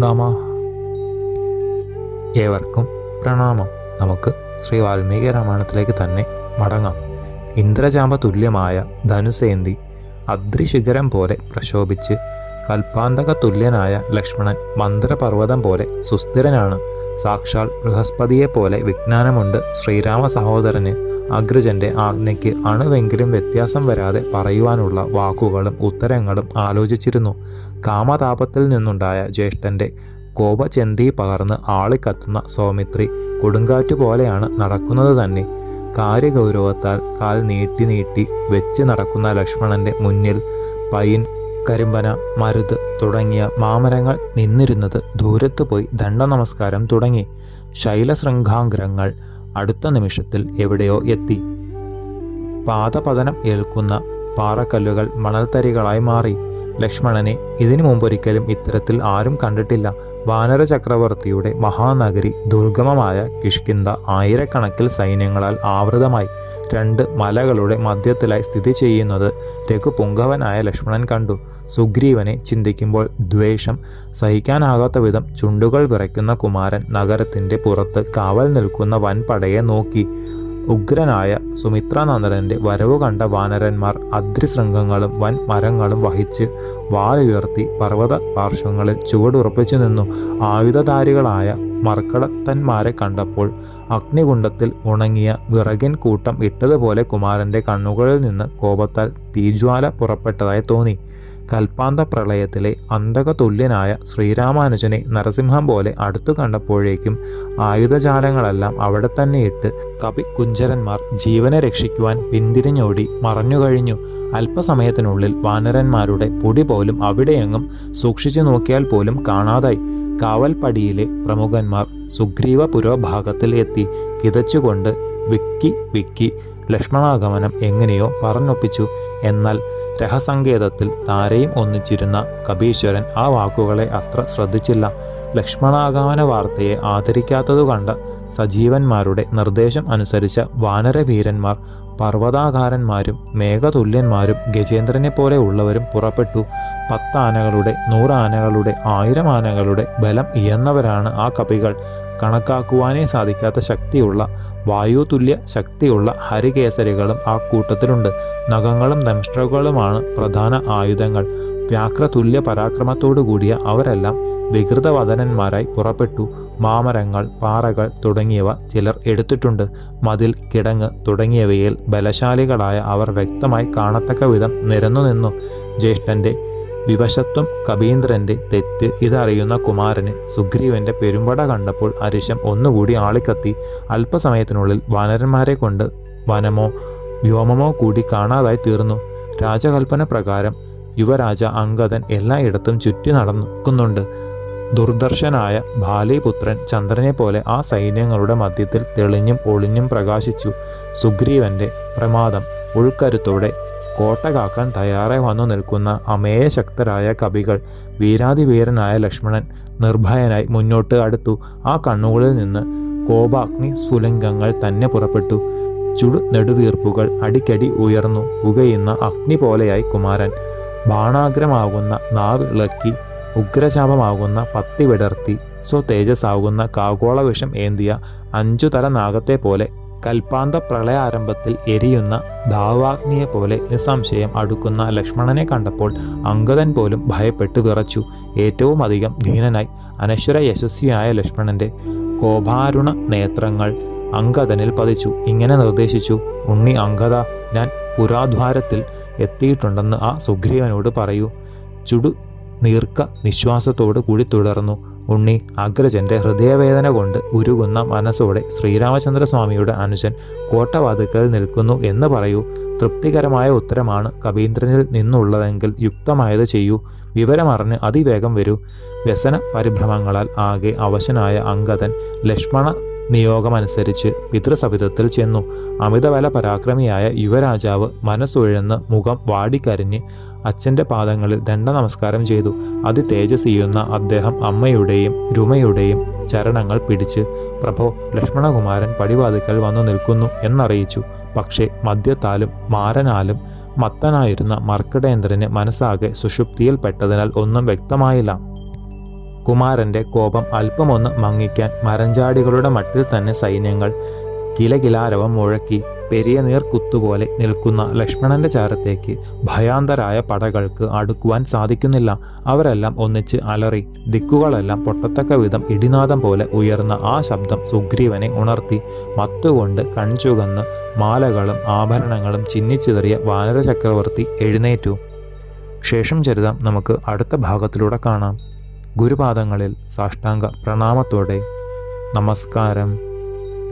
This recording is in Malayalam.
നമ ഏവർക്കും പ്രണാമം. നമുക്ക് ശ്രീ വാൽമീകി രാമായണത്തിലേക്ക് തന്നെ മടങ്ങാം. ഇന്ദ്രജാമ്പ തുല്യമായ ധനുസേന്തി അദ്രിശിഖരം പോലെ പ്രശോഭിച്ച് കൽപ്പാന്തക തുല്യനായ ലക്ഷ്മണൻ മന്ത്രപർവതം പോലെ സുസ്ഥിരനാണ്. സാക്ഷാൽ ബൃഹസ്പതിയെ പോലെ വിജ്ഞാനമുണ്ട്. ശ്രീരാമ സഹോദരന് അഗ്രജന്റെ ആജ്ഞയ്ക്ക് അണുവെങ്കിലും വ്യത്യാസം വരാതെ പറയുവാനുള്ള വാക്കുകളും ഉത്തരങ്ങളും ആലോചിച്ചിരുന്നു. കാമതാപത്തിൽ നിന്നുണ്ടായ ജ്യേഷ്ഠന്റെ കോപചെന്തി പകർന്ന് ആളിക്കത്തുന്ന സൗമിത്രി കൊടുങ്കാറ്റു പോലെയാണ് നടക്കുന്നത് തന്നെ. കാര്യഗൗരവത്താൽ കാൽ നീട്ടി നീട്ടി വെച്ച് നടക്കുന്ന ലക്ഷ്മണന്റെ മുന്നിൽ പൈൻ കരിമ്പന മരുത് തുടങ്ങിയ മാമരങ്ങൾ നിന്നിരുന്നത് ദൂരത്ത് പോയി ദണ്ഡനമസ്കാരം തുടങ്ങി. ശൈലശൃംഖാഗ്രങ്ങൾ അടുത്ത നിമിഷത്തിൽ എവിടെയോ എത്തി. പാദപതനം ഏൽക്കുന്ന പാറക്കല്ലുകൾ മണൽത്തരികളായി മാറി. ലക്ഷ്മണനെ ഇതിനു മുമ്പൊരിക്കലും ഇത്തരത്തിൽ ആരും കണ്ടിട്ടില്ല. വാനര ചക്രവർത്തിയുടെ മഹാനഗരി ദുർഗമമായ കിഷ്കിന്ത ആയിരക്കണക്കിൽ സൈന്യങ്ങളാൽ ആവൃതമായി. രണ്ട് മലകളുടെ മധ്യത്തിലായി സ്ഥിതി ചെയ്യുന്നത് രഘുപുങ്കവനായ ലക്ഷ്മണൻ കണ്ടു. സുഗ്രീവനെ ചിന്തിക്കുമ്പോൾ ദ്വേഷം സഹിക്കാനാകാത്ത വിധം ചുണ്ടുകൾ വിറയ്ക്കുന്ന കുമാരൻ നഗരത്തിന്റെ പുറത്ത് കാവൽ നിൽക്കുന്ന വൻപടയെ നോക്കി. ഉഗ്രനായ സുമിത്രാനന്ദനന്റെ വരവ് കണ്ട വാനരന്മാർ അദ്രിശൃംഗങ്ങളും വൻ മരങ്ങളും വഹിച്ച് വാലുയർത്തി പർവത പാർശ്വങ്ങളിൽ ചുവടുറപ്പിച്ചു നിന്നു. ആയുധധാരികളായ മർക്കടത്തന്മാരെ കണ്ടപ്പോൾ അഗ്നികുണ്ടത്തിൽ ഉണങ്ങിയ വിറകിൻ കൂട്ടം ഇട്ടതുപോലെ കുമാരന്റെ കണ്ണുകളിൽ നിന്ന് കോപത്താൽ തീജ്വാല പുറപ്പെട്ടതായി തോന്നി. കൽപ്പാന്ത പ്രളയത്തിലെ അന്തകതുല്യനായ ശ്രീരാമാനുജനെ നരസിംഹം പോലെ അടുത്തു കണ്ടപ്പോഴേക്കും ആയുധജാലങ്ങളെല്ലാം അവിടെ തന്നെ ഇട്ട് കവി കുഞ്ചരന്മാർ ജീവനെ രക്ഷിക്കുവാൻ പിന്തിരിഞ്ഞോടി മറഞ്ഞുകഴിഞ്ഞു. അല്പസമയത്തിനുള്ളിൽ വാനരന്മാരുടെ പൊടി പോലും അവിടെയെങ്ങും സൂക്ഷിച്ചു നോക്കിയാൽ പോലും കാണാതായി. കാവൽപ്പടിയിലെ പ്രമുഖന്മാർ സുഗ്രീവ പുരോഭാഗത്തിൽ എത്തി കിതച്ചുകൊണ്ട് വിക്കി വിക്കി ലക്ഷ്മണാഗമനം എങ്ങനെയോ പറഞ്ഞൊപ്പിച്ചു. എന്നാൽ രഹസങ്കേതത്തിൽ താരയും ഒന്നിച്ചിരുന്ന കപീശ്വരൻ ആ വാക്കുകളെ അത്ര ശ്രദ്ധിച്ചില്ല. ലക്ഷ്മണാഗമന വാർത്തയെ ആദരിക്കാത്തതു കണ്ട സജീവന്മാരുടെ നിർദ്ദേശം അനുസരിച്ച വാനരവീരന്മാർ പർവതാകാരന്മാരും മേഘതുല്യന്മാരും ഗജേന്ദ്രനെ പോലെ ഉള്ളവരും പുറപ്പെട്ടു. പത്താനകളുടെ നൂറാനകളുടെ ആയിരം ആനകളുടെ ബലം ഇയന്നവരാണ് ആ കപികൾ. കണക്കാക്കുവാനേ സാധിക്കാത്ത ശക്തിയുള്ള വായുതുല്യ ശക്തിയുള്ള ഹരികേസരികളും ആ കൂട്ടത്തിലുണ്ട്. നഖങ്ങളും ദംഷ്ട്രകളുമാണ് പ്രധാന ആയുധങ്ങൾ. വ്യാക്രതുല്യ പരാക്രമത്തോടു കൂടിയ അവരെല്ലാം വികൃതവദനന്മാരായി പുറപ്പെട്ടു. മാമരങ്ങൾ പാറകൾ തുടങ്ങിയവ ചിലർ എടുത്തിട്ടുണ്ട്. മതിൽ കിടങ്ങ് തുടങ്ങിയവയിൽ ബലശാലികളായ അവർ വ്യക്തമായി കാണത്തക്ക വിധം നിരന്നു നിന്നു ജ്യേഷ്ഠന്റെ വിവശത്വം കബീന്ദ്രന്റെ തെറ്റ് ഇതറിയുന്ന കുമാരന് സുഗ്രീവന്റെ പെരുമ്പട കണ്ടപ്പോൾ അരിശം ഒന്നുകൂടി ആളിക്കത്തി. അല്പസമയത്തിനുള്ളിൽ വാനരന്മാരെ കൊണ്ട് വനമോ വ്യോമമോ കൂടി കാണാതായി തീർന്നു. രാജകൽപ്പന പ്രകാരം യുവരാജ അങ്കദൻ എല്ലായിടത്തും ചുറ്റി നടക്കുന്നുണ്ട്. ദുർദർശനായ ബാലിപുത്രൻ ചന്ദ്രനെ പോലെ ആ സൈന്യങ്ങളുടെ മധ്യത്തിൽ തെളിഞ്ഞും ഒളിഞ്ഞും പ്രകാശിച്ചു സുഗ്രീവന്റെ പ്രമാദം ഉൾക്കരുത്തോടെ കോട്ട കാക്കാൻ തയ്യാറായി വന്നു നിൽക്കുന്ന അമേയശക്തരായ കവികൾ വീരാതിവീരനായ ലക്ഷ്മണൻ നിർഭയനായി മുന്നോട്ട് അടുത്തു. ആ കണ്ണുകളിൽ നിന്ന് കോപാഗ്നി സ്ഫുലിംഗങ്ങൾ തന്നെ പുറപ്പെട്ടു. ചുടു നെടുവീർപ്പുകൾ അടിക്കടി ഉയർന്നു പുകയുന്ന അഗ്നി പോലെയായി കുമാരൻ. ബാണാഗ്രമാകുന്ന നാവ് ഇളക്കി ഉഗ്രശാപമാകുന്ന പത്തി വിടർത്തി സ്വതേജസ്സാകുന്ന കാഗോള വിഷം ഏന്തിയ അഞ്ചുതല നാഗത്തെ പോലെ കൽപ്പാന്ത പ്രളയാരംഭത്തിൽ എരിയുന്ന ധാവാഗ്നിയെ പോലെ നിസ്സംശയം അടുക്കുന്ന ലക്ഷ്മണനെ കണ്ടപ്പോൾ അങ്കദൻ പോലും ഭയപ്പെട്ടു വിറച്ചു. ഏറ്റവും അധികം ധീനനായി അനശ്വര യശസ്വിയായ ലക്ഷ്മണന്റെ കോപാരുണ നേത്രങ്ങൾ അങ്കദനിൽ പതിച്ചു. ഇങ്ങനെ നിർദ്ദേശിച്ചു ഉണ്ണി അങ്കദ ഞാൻ പുരാദ്വാരത്തിൽ എത്തിയിട്ടുണ്ടെന്ന് ആ സുഗ്രീവനോട് പറയൂ. ചുടു നീർക്ക നിശ്വാസത്തോട് കൂടി തുടർന്നു. ഉണ്ണി അഗ്രജന്റെ ഹൃദയവേദന കൊണ്ട് ഉരുകുന്ന മനസ്സോടെ ശ്രീരാമചന്ദ്രസ്വാമിയുടെ അനുജൻ കോട്ടവാതുക്കൽ നിൽക്കുന്നു എന്ന് പറയൂ. തൃപ്തികരമായ ഉത്തരമാണ് കവീന്ദ്രനിൽ നിന്നുള്ളതെങ്കിൽ യുക്തമായത് ചെയ്യൂ. വിവരമറിഞ്ഞ് അതിവേഗം വരൂ. വ്യസന പരിഭ്രമങ്ങളാൽ ആകെ അവശനായ അങ്കദൻ ലക്ഷ്മണ നിയോഗമനുസരിച്ച് പിതൃസവിധത്തിൽ ചെന്നു. അമിതബല പരാക്രമിയായ യുവരാജാവ് മനസ്സുഴന്ന് മുഖം വാടിക്കരിഞ്ഞ് അച്ഛന്റെ പാദങ്ങളിൽ ദണ്ഡ നമസ്കാരം ചെയ്തു. അതി തേജസ്സീയുന്ന അദ്ദേഹം അമ്മയുടെയും രുമയുടെയും ചരണങ്ങൾ പിടിച്ച് പ്രഭോ ലക്ഷ്മണകുമാരൻ പടിവാതിക്കൽ വന്നു നിൽക്കുന്നു എന്നറിയിച്ചു. പക്ഷേ മദ്യത്താലും മാരനാലും മത്തനായിരുന്ന മർക്കടേന്ദ്രന് മനസ്സാകെ സുഷുപ്തിയിൽ പെട്ടതിനാൽ ഒന്നും വ്യക്തമായില്ല. കുമാരന്റെ കോപം അല്പമൊന്ന് മങ്ങിക്കാൻ മരഞ്ചാടികളുടെ മട്ടിൽ തന്നെ സൈന്യങ്ങൾ കിലകിലാരവം മുഴക്കി. പെരിയ നീർക്കുത്തുപോലെ നിൽക്കുന്ന ലക്ഷ്മണന്റെ ചാരത്തേക്ക് ഭയാന്തരായ പടകൾക്ക് അടുക്കുവാൻ സാധിക്കുന്നില്ല. അവരെല്ലാം ഒന്നിച്ച് അലറി ദിക്കുകളെല്ലാം പൊട്ടത്തക്ക വിധം ഇടിനാദം പോലെ ഉയർന്ന ആ ശബ്ദം സുഗ്രീവനെ ഉണർത്തി. മത്തുകൊണ്ട് കൺചുകന്ന് മാലകളും ആഭരണങ്ങളും ചിന്നിച്ചിതറിയ വാനര ചക്രവർത്തി എഴുന്നേറ്റു. ശേഷം ചരിതം നമുക്ക് അടുത്ത ഭാഗത്തിലൂടെ കാണാം. ഗുരുപാദങ്ങളിൽ സാഷ്ടാംഗ പ്രണാമത്തോടെ. നമസ്കാരം.